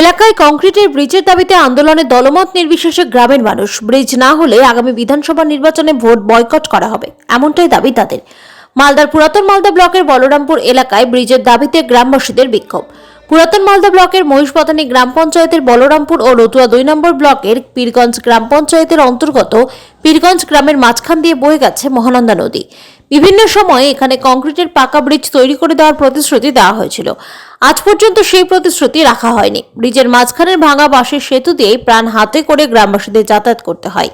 এলাকায় কংক্রিটের ব্রিজের দাবিতে আন্দোলনে দলমত নির্বিশেষে গ্রামের মানুষ। ব্রিজ না হলে আগামী বিধানসভা নির্বাচনে ভোট বয়কট করা হবে। এমনটাই দাবি তাদের। মালদার পুরাতন মালদা ব্লকের বলরামপুর এলাকায় ব্রিজের দাবিতে গ্রামবাসীদের বিক্ষোভ। পুরাতন মালদা ব্লকের মহিষপতানি গ্রাম পঞ্চায়েতের বলরামপুর ও রতুয়া দুই নম্বর ব্লকের পীরগঞ্জ গ্রাম পঞ্চায়েতের অন্তর্গত পীরগঞ্জ গ্রামের মাঝখান দিয়ে বয়ে গেছে মহানন্দা নদী। বিভিন্ন সময়ে এখানে কংক্রিটের পাকা ব্রিজ তৈরি করে দেওয়ার প্রতিশ্রুতি দেওয়া হয়েছিল। আজ পর্যন্ত সেই প্রতিশ্রুতি রাখা হয়নি। ব্রিজের মাঝখানের ভাঙা বাঁশের সেতু দিয়ে প্রাণ হাতে করে গ্রামবাসীদের যাতায়াত করতে হয়।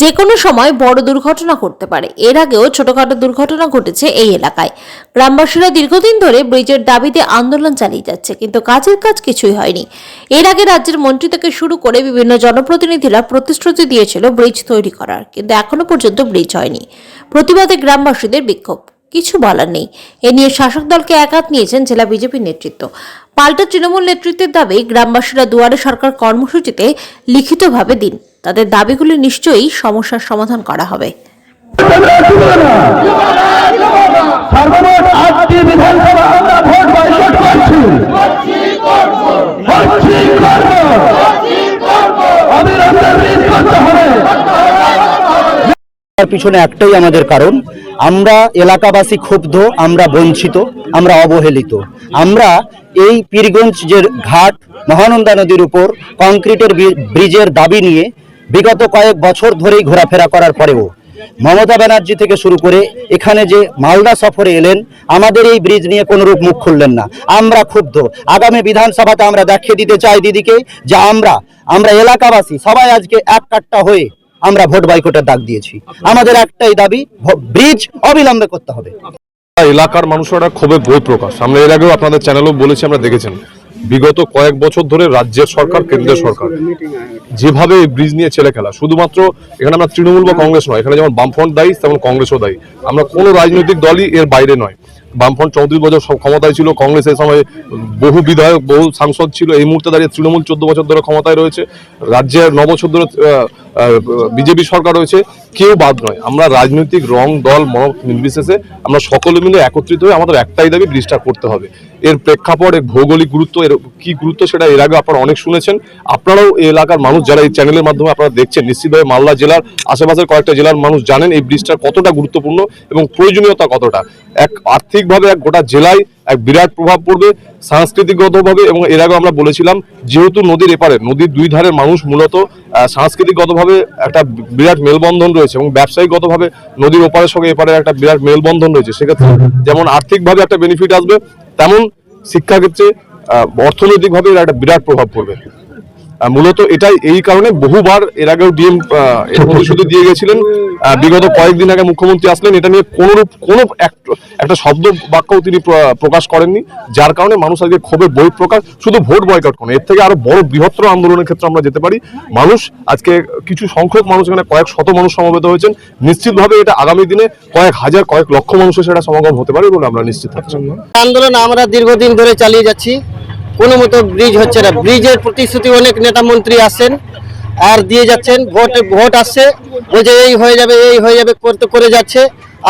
যে কোনো সময় বড় দুর্ঘটনা ঘটতে পারে। এর আগেও ছোটখাটো দুর্ঘটনা ঘটেছে এই এলাকায়। গ্রামবাসীরা দীর্ঘদিন ধরে ব্রিজের দাবিতে আন্দোলন চালিয়ে যাচ্ছে, কিন্তু কাজের কাজ কিছুই হয়নি। এর আগে রাজ্যের মন্ত্রী থেকে শুরু করে বিভিন্ন জনপ্রতিনিধিরা প্রতিশ্রুতি দিয়েছিল ব্রিজ তৈরি করার, কিন্তু এখনও পর্যন্ত ব্রিজ হয়নি। প্রতিবাদে গ্রামবাসীদের বিক্ষোভ। কিছু বলার নেই। এ নিয়ে শাসক দলকে একাত নিয়েছেন জেলা বিজেপির নেতৃত্ব। পাল্টা তৃণমূল নেতৃত্বের দাবি, গ্রামবাসীরা দুয়ারে সরকার কর্মসূচিতে লিখিতভাবে দিন। তাদের দাবিগুলি নিশ্চয়ই সমস্যার সমাধান করা হবে। পিছনে একটাই আমাদের কারণ আমরা এলাকাবাসী ক্ষুব্ধ, আমরা বঞ্চিত, আমরা অবহেলিত। আমরা এই পীরগঞ্জ যে ঘাট, মহানন্দা নদীর উপর কংক্রিটের ব্রিজের দাবি নিয়ে বিগত কয়েক বছর ধরেই ঘোরাফেরা করার পরেও মমতা ব্যানার্জি থেকে শুরু করে এখানে যে মালদা সফরে এলেন, আমাদের এই ব্রিজ নিয়ে কোনোরূপ মুখ খুললেন না। আমরা ক্ষুব্ধ। আগামী বিধানসভাতে আমরা দেখিয়ে দিতে চাই দিদিকে যে আমরা আমরা এলাকাবাসী সবাই আজকে এক কাট্টা হয়ে আমরা ভোট বয়কটের ডাক দিয়েছি। আমাদের একটাই দাবি ব্রিজ অবিলম্বে করতে হবে। এলাকার মানুষরা ক্ষোভে বই প্রকাশ। আমরা এর আগেও আপনাদের চ্যানেলও বলেছি আমরা দেখেছেন। বিগত কয়েক বছর ধরে রাজ্যের সরকার কেন্দ্রের সরকার যেভাবে এই ব্রিজ নিয়ে ছেলে খেলা। শুধুমাত্র এখানে আমরা তৃণমূল বা কংগ্রেস নয় এখানে যেমন বামফ্রন্ট দায়ী তেমন কংগ্রেসও দায়ী। আমরা কোনো রাজনৈতিক দলই এর বাইরে নয়। বামফ্রন্ট চৌত্রিশ বছর সব ক্ষমতায় ছিল কংগ্রেস এই সময় বহু বিধায়ক বহু সাংসদ ছিল। এই মুহূর্তে দাঁড়িয়ে তৃণমূল চোদ্দ বছর ধরে ক্ষমতায় রয়েছে। রাজ্যের ন বছর ধরে বিজেপি সরকার রয়েছে কেউ বাদ নয়। আমরা রাজনৈতিক রং, দল, মত নির্বিশেষে আমরা সকলে মিলে একত্রিত হয়ে আমাদের একটাই দাবি ব্রিজটা করতে হবে। এর প্রেক্ষাপট, এর ভৌগোলিক গুরুত্ব, এর কি গুরুত্ব সেটা এর আগে আপনারা অনেক শুনেছেন। আপনারাও এই এলাকার মানুষ যারা এই চ্যানেলের মাধ্যমে আপনারা দেখছেন নিশ্চিতভাবে মালদা জেলার আশেপাশের কয়েকটা জেলার মানুষ জানেন এই ব্রিজটার কতটা গুরুত্বপূর্ণ এবং প্রয়োজনীয়তা কতটা। এক আর্থিকভাবে এক গোটা জেলায় এক বিরাট প্রভাব পড়বে, সাংস্কৃতিকগতভাবে এবং এর আগে আমরা বলেছিলাম, যেহেতু নদীর এপারে, নদীর দুই ধারের মানুষ মূলত সাংস্কৃতিকগতভাবে একটা বিরাট মেলবন্ধন রয়েছে এবং ব্যবসায়িকগতভাবে নদীর ওপারের সঙ্গে এপারে একটা বিরাট মেলবন্ধন রয়েছে। সেক্ষেত্রে যেমন আর্থিকভাবে একটা বেনিফিট আসবে তেমন শিক্ষাক্ষেত্রে আহ, অর্থনৈতিকভাবে এর একটা বিরাট প্রভাব পড়বে। মূলত এটাই, এই কারণে বহুবার এর আগেও ডিএম প্রতিশ্রুতি দিয়ে গেছিলেন। বিগত কয়েকদিন আগে মুখ্যমন্ত্রী আসলেন। এটা নিয়ে কোনোরূপ, কোনো এক- একটা শব্দ বাক্যও তিনি প্রকাশ করেননি, যার কারণে মানুষ আজকে ক্ষোভে বই প্রকাশ শুধু ভোট বয়কট করে এর থেকে আরও বড় বৃহত্তর আন্দোলনের ক্ষেত্রে আমরা যেতে পারি। মানুষ আজকে কিছু সংখ্যক মানুষ, এখানে কয়েক শত মানুষ সমবেত হয়েছেন। নিশ্চিতভাবে এটা আগামী দিনে কয়েক হাজার, কয়েক লক্ষ মানুষের সেটা সমাগম হতে পারে বলে আমরা নিশ্চিত আন্দোলন আমরা দীর্ঘদিন ধরে চালিয়ে যাচ্ছি। কোনো মতো ব্রিজ হচ্ছে না। ব্রিজের প্রতিশ্রুতি অনেক নেতা মন্ত্রী আসেন আর দিয়ে যাচ্ছেন, ভোট ভোট আসছে, বলছে এই হয়ে যাবে, এই হয়ে যাবে, করতে করে যাচ্ছে,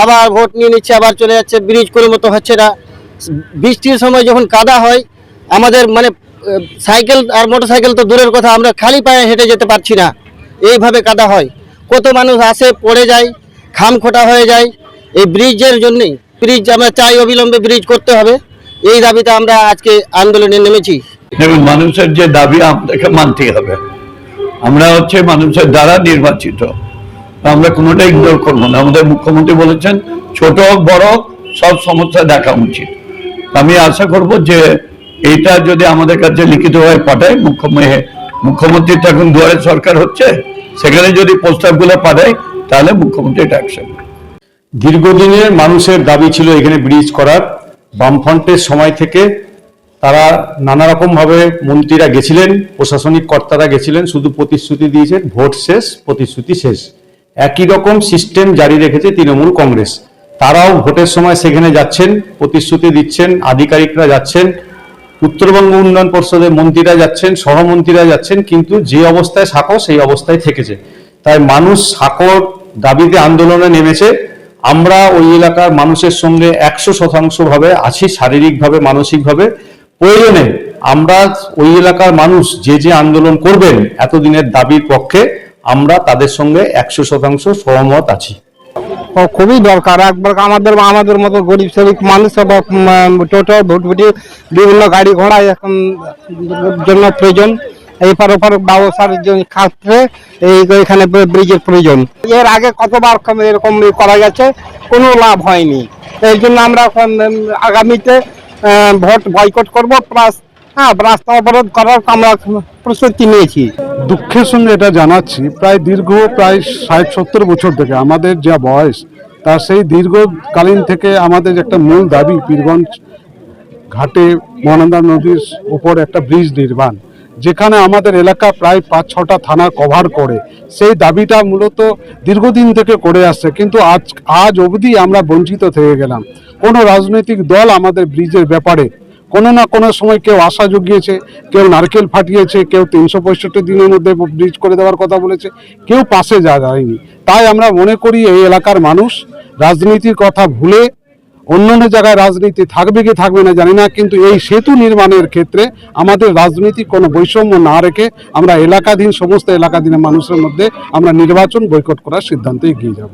আবার ভোট নিয়ে নিচ্ছে, আবার চলে যাচ্ছে ব্রিজ কোনো মতো হচ্ছে না। বৃষ্টির সময় যখন কাদা হয়, আমাদের মানে সাইকেল আর মোটর সাইকেল তো দূরের কথা, আমরা খালি পায়ে হেঁটে যেতে পারছি না। এইভাবে কাদা হয়। কত মানুষ আসে, পড়ে যায় খাম খোটা হয়ে যায়। এই ব্রিজের জন্যই ব্রিজ আমরা চাই, অবিলম্বে ব্রিজ করতে হবে। এই দাবিতে আমরা আজকে আন্দোলনে নেমেছি। দেখুন মানুষের যে দাবি আমাদেরকে মানতেই হবে। আমরা হচ্ছে মানুষের দ্বারা নির্বাচিত। আমরা কোনোটা ইগনোর করব না। আমাদের মুখ্যমন্ত্রী বলেছেন ছোট হোক বড় হোক, সব সমস্যা দেখা উচিত। আমি আশা করব যে এইটা যদি আমাদের কাছে লিখিতভাবে পাঠায় মুখ্যমন্ত্রী মুখ্যমন্ত্রী তো এখন দুয়ারে সরকার হচ্ছে সেখানে যদি প্রস্তাবগুলো পাঠায় তাহলে মুখ্যমন্ত্রী এটা অ্যাকশন দীর্ঘদিনের মানুষের দাবি ছিল এখানে ব্রিজ করার। বামফ্রন্টের সময় থেকে তারা নানা রকম ভাবে মন্ত্রীরা গেছিলেন, প্রশাসনিক কর্তারা গেছিলেন, শুধু প্রতিশ্রুতি দিয়েছেন, ভোট শেষ, প্রতিশ্রুতি শেষ। একই রকম সিস্টেম জারি রেখেছে তৃণমূল কংগ্রেস। তারাও ভোটের সময় সেখানে যাচ্ছেন, প্রতিশ্রুতি দিচ্ছেন, আধিকারিকরা যাচ্ছেন, উত্তরবঙ্গ উন্নয়ন পর্ষদের মন্ত্রীরা যাচ্ছেন, সহমন্ত্রীরা যাচ্ছেন, কিন্তু যে অবস্থায় সাঁকো সেই অবস্থায় থেকেছে। তাই মানুষ সাঁকোর দাবিতে আন্দোলনে নেমেছে। আমরা ওই এলাকার মানুষের সঙ্গে একশো শতাংশ ভাবে আছি, শারীরিকভাবে, মানসিকভাবে। প্রয়োজনে আমরা ওই এলাকার মানুষ যে যে আন্দোলন করবেন, এতদিনের দাবির পক্ষে আমরা তাদের সঙ্গে একশো শতাংশ সহমত আছি। খুবই দরকার। একবার আমাদের আমাদের মতো গরিব শ্রমিক মানুষ টোটো, ভুটভুটি, বিভিন্ন গাড়ি ঘোড়া এখন জন্য প্রয়োজন। এই পার ওপার জন্য ক্ষেত্রে এই এখানে ব্রিজের প্রয়োজন। এর আগে কতবার এরকম করা গেছে, কোনো লাভ হয়নি। এই জন্য আমরা আগামীতে ভোট বয়কট করব, প্লাস হ্যাঁ রাস্তা অবরোধ করার আমরা প্রস্তুতি নিয়েছি। দুঃখের সঙ্গে এটা জানাচ্ছি, প্রায় দীর্ঘ প্রায় ষাট সত্তর বছর থেকে আমাদের যা বয়স তার সেই দীর্ঘকালীন থেকে আমাদের একটা মূল দাবি, পীরগঞ্জ ঘাটে মহানন্দা নদীর উপর একটা ব্রিজ নির্মাণ। যেখানে আমাদের এলাকা প্রায় পাঁচ ছটা থানা কভার করে। সেই দাবিটা মূলত দীর্ঘদিন থেকে করে আসছে। কিন্তু আজ আজ অবধি আমরা বঞ্চিত থেকে গেলাম। কোনো রাজনৈতিক দল আমাদের ব্রিজের ব্যাপারে কোনো না কোনো সময় কেউ আশা জুগিয়েছে, কেউ নারকেল ফাটিয়েছে, কেউ তিনশো পঁয়ষট্টি দিনের মধ্যে ব্রিজ করে দেওয়ার কথা বলেছে, কেউ পাশে যা যায়নি। তাই আমরা মনে করি এই এলাকার মানুষ রাজনীতির কথা ভুলে অন্য অন্য জায়গায় রাজনীতি থাকবে কি থাকবে না জানি না, কিন্তু এই সেতু নির্মাণের ক্ষেত্রে আমাদের রাজনীতি কোনো বৈষম্য না রেখে আমরা এলাকাধীন, সমস্ত এলাকাধীন মানুষের মধ্যে আমরা নির্বাচন বৈকট করার সিদ্ধান্তে এগিয়ে যাব।